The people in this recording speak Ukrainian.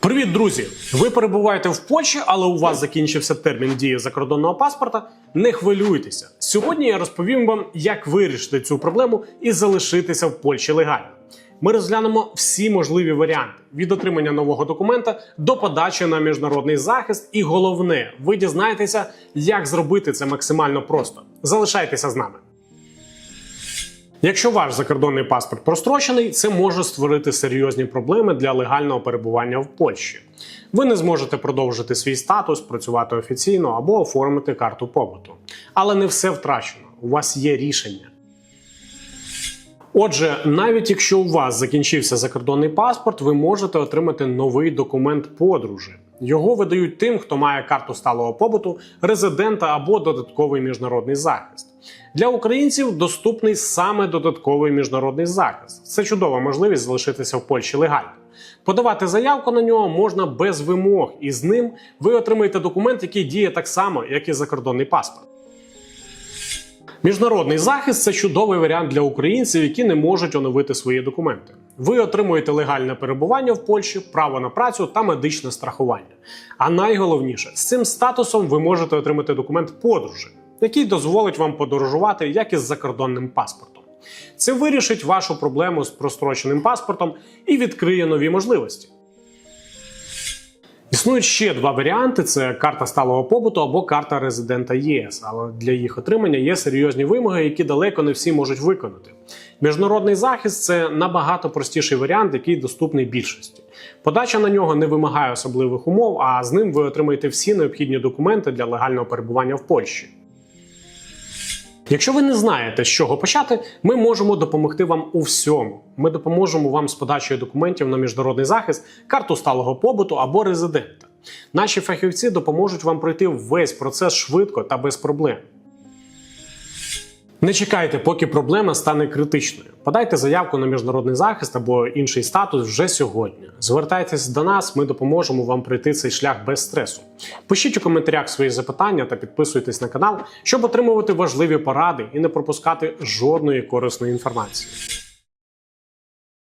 Привіт, друзі! Ви перебуваєте в Польщі, але у вас закінчився термін дії закордонного паспорта. Не хвилюйтеся. Сьогодні я розповім вам, як вирішити цю проблему і залишитися в Польщі легально. Ми розглянемо всі можливі варіанти від отримання нового документа до подачі на міжнародний захист. І головне, ви дізнаєтеся, як зробити це максимально просто. Залишайтеся з нами. Якщо ваш закордонний паспорт прострочений, це може створити серйозні проблеми для легального перебування в Польщі. Ви не зможете продовжити свій статус, працювати офіційно або оформити карту побуту. Але не все втрачено. У вас є рішення. Отже, навіть якщо у вас закінчився закордонний паспорт, ви можете отримати новий документ подружі. Його видають тим, хто має карту сталого побуту, резидента або додатковий міжнародний захист. Для українців доступний саме додатковий міжнародний захист. Це чудова можливість залишитися в Польщі легально. Подавати заявку на нього можна без вимог, і з ним ви отримаєте документ, який діє так само, як і закордонний паспорт. Міжнародний захист це чудовий варіант для українців, які не можуть оновити свої документи. Ви отримуєте легальне перебування в Польщі, право на працю та медичне страхування. А найголовніше, з цим статусом ви можете отримати документ подружі, який дозволить вам подорожувати як із закордонним паспортом. Це вирішить вашу проблему з простроченим паспортом і відкриє нові можливості. Існують ще два варіанти: це карта сталого побуту або карта резидента ЄС. Але для їх отримання є серйозні вимоги, які далеко не всі можуть виконати. Міжнародний захист це набагато простіший варіант, який доступний більшості. Подача на нього не вимагає особливих умов, а з ним ви отримаєте всі необхідні документи для легального перебування в Польщі. Якщо ви не знаєте, з чого почати, ми можемо допомогти вам у всьому. Ми допоможемо вам з подачею документів на міжнародний захист, карту сталого побуту або резидента. Наші фахівці допоможуть вам пройти весь процес швидко та без проблем. Не чекайте, поки проблема стане критичною. Подайте заявку на міжнародний захист або інший статус вже сьогодні. Звертайтесь до нас, ми допоможемо вам пройти цей шлях без стресу. Пишіть у коментарях свої запитання та підписуйтесь на канал, щоб отримувати важливі поради і не пропускати жодної корисної інформації.